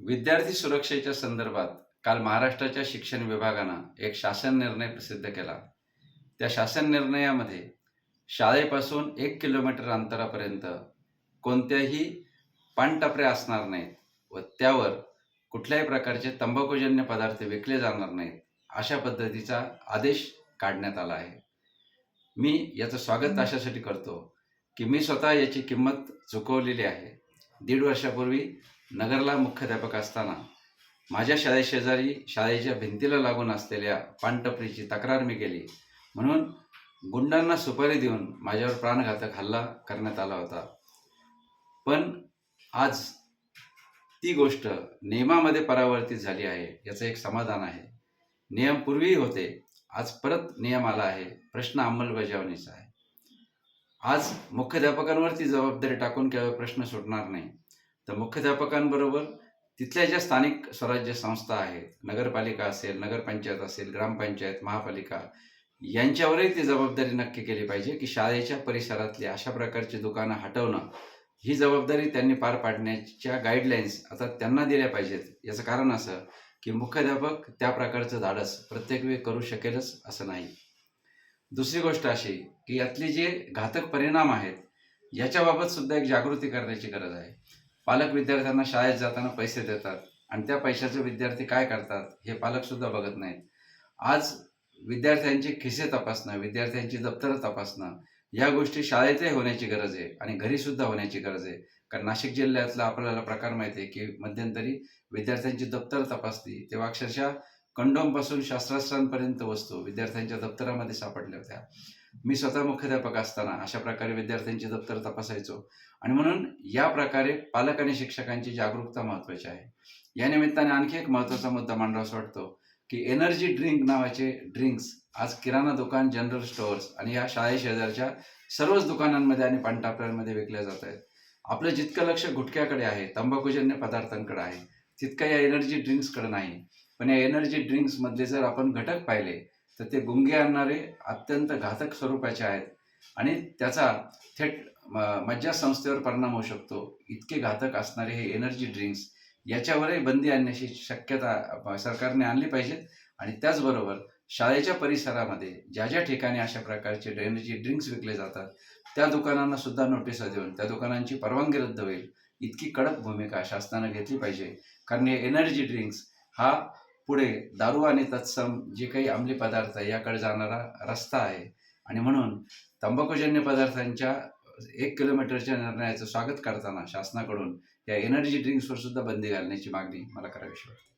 विद्यार्थी सुरक्षेच्या संदर्भात काल महाराष्ट्राच्या शिक्षण विभागानं एक शासन निर्णय प्रसिद्ध केला. त्या शासन निर्णयामध्ये शाळेपासून एक किलोमीटर अंतरापर्यंत कोणत्याही पानटपऱ्या असणार नाहीत व त्यावर कुठल्याही प्रकारचे तंबाखूजन्य पदार्थ विकले जाणार नाहीत अशा पद्धतीचा आदेश काढण्यात आला आहे. मी याचं स्वागत अशासाठी करतो की मी स्वतः याची किंमत चुकवलेली आहे. दीड वर्षापूर्वी नगरला मुख्याध्यापक असताना माझ्या शाळेशेजारी शाळेच्या भिंतीला लागून असलेल्या पानटपरीची तक्रार मी केली. म्हणून गुंडांना सुपारी देऊन माझ्यावर प्राणघातक हल्ला करण्यात आला होता. पण आज ती गोष्ट नियमामध्ये परावर्तित झाली आहे याचं एक समाधान आहे. नियम पूर्वीही होते आज परत नियम आला आहे. प्रश्न अंमलबजावणीचा आहे. आज मुख्याध्यापकांवरती जबाबदारी टाकून केवळ प्रश्न सुटणार नाही. तर मुख्याध्यापकांबरोबर तिथल्या ज्या स्थानिक स्वराज्य संस्था आहेत नगरपालिका असेल नगरपंचायत असेल ग्रामपंचायत महापालिका यांच्यावरही ती जबाबदारी नक्की केली पाहिजे की शाळेच्या परिसरातली अशा प्रकारची दुकानं हटवणं ही जबाबदारी त्यांनी पार पाडण्याच्या गाईडलाईन्स आता त्यांना दिल्या पाहिजेत. याचं कारण असं की मुख्याध्यापक त्या प्रकारचं धाडस प्रत्येक वेळी करू शकेलच असं नाही. दुसरी गोष्ट अशी की यातले जे घातक परिणाम आहेत याच्याबाबत सुद्धा एक जागृती करण्याची गरज आहे. पालक विद्यार्थ्यांना शाळेत जाताना पैसे देतात आणि त्या पैशाचे विद्यार्थी काय करतात हे पालक सुद्धा बघत नाहीत. आज विद्यार्थ्यांचे खिसे तपासणं विद्यार्थ्यांची दप्तरं तपासणं या गोष्टी शाळेतही होण्याची गरज आहे आणि घरी सुद्धा होण्याची गरज आहे. कारण नाशिक जिल्ह्यातला आपल्याला प्रकार माहिती आहे की मध्यंतरी विद्यार्थ्यांची दप्तर तपासली तेव्हा अक्षरशः कंडोमपासून शास्त्रास्त्रांपर्यंत वस्तू विद्यार्थ्यांच्या दप्तरामध्ये सापडल्या होत्या. मी स्वतः मुख्याध्यापक असताना अशा प्रकारे विद्यार्थ्यांची दप्तर तपासायचो. आणि म्हणून या प्रकारे पालक आणि शिक्षकांची जागरूकता महत्त्वाची आहे. या निमित्ताने आणखी एक महत्त्वाचा मुद्दा मांडावासा वाटतो की एनर्जी ड्रिंक नावाचे ड्रिंक्स आज किराणा दुकान जनरल स्टोअर्स आणि या शाळे शेजारच्या सर्वच दुकानांमध्ये आणि पानटापऱ्यांमध्ये विकल्या जात आहेत. आपलं जितकं लक्ष गुटख्याकडे आहे तंबाखूजन्य पदार्थांकडे आहे तितका या एनर्जी ड्रिंक्सकडे नाही पण या एनर्जी ड्रिंक्समधले जर आपण घटक पाहिले तर ते गुंगे आणणारे अत्यंत घातक स्वरूपाचे आहेत. आणि त्याचा थेट मज्जा संस्थेवर परिणाम होऊ शकतो. इतके घातक असणारे हे एनर्जी ड्रिंक्स याच्यावरही बंदी आणण्याची शक्यता सरकारने आणली पाहिजेत आणि त्याचबरोबर शाळेच्या परिसरामध्ये ज्या ज्या ठिकाणी अशा प्रकारचे एनर्जी ड्रिंक्स विकले जातात त्या दुकानांना सुद्धा नोटीसा देऊन त्या दुकानांची परवानगी रद्द होईल. इतकी कडक भूमिका शासनानं घेतली पाहिजे. कारण हे एनर्जी ड्रिंक्स हा पुढे दारू आणि तत्सम जे काही अंमली पदार्थ याकडे जाणारा रस्ता आहे. आणि म्हणून तंबाखूजन्य पदार्थांच्या एक किलोमीटरच्या निर्णयाचं स्वागत करताना शासनाकडून या एनर्जी ड्रिंक्सवर सुद्धा बंदी घालण्याची मागणी मला करावीशी वाटते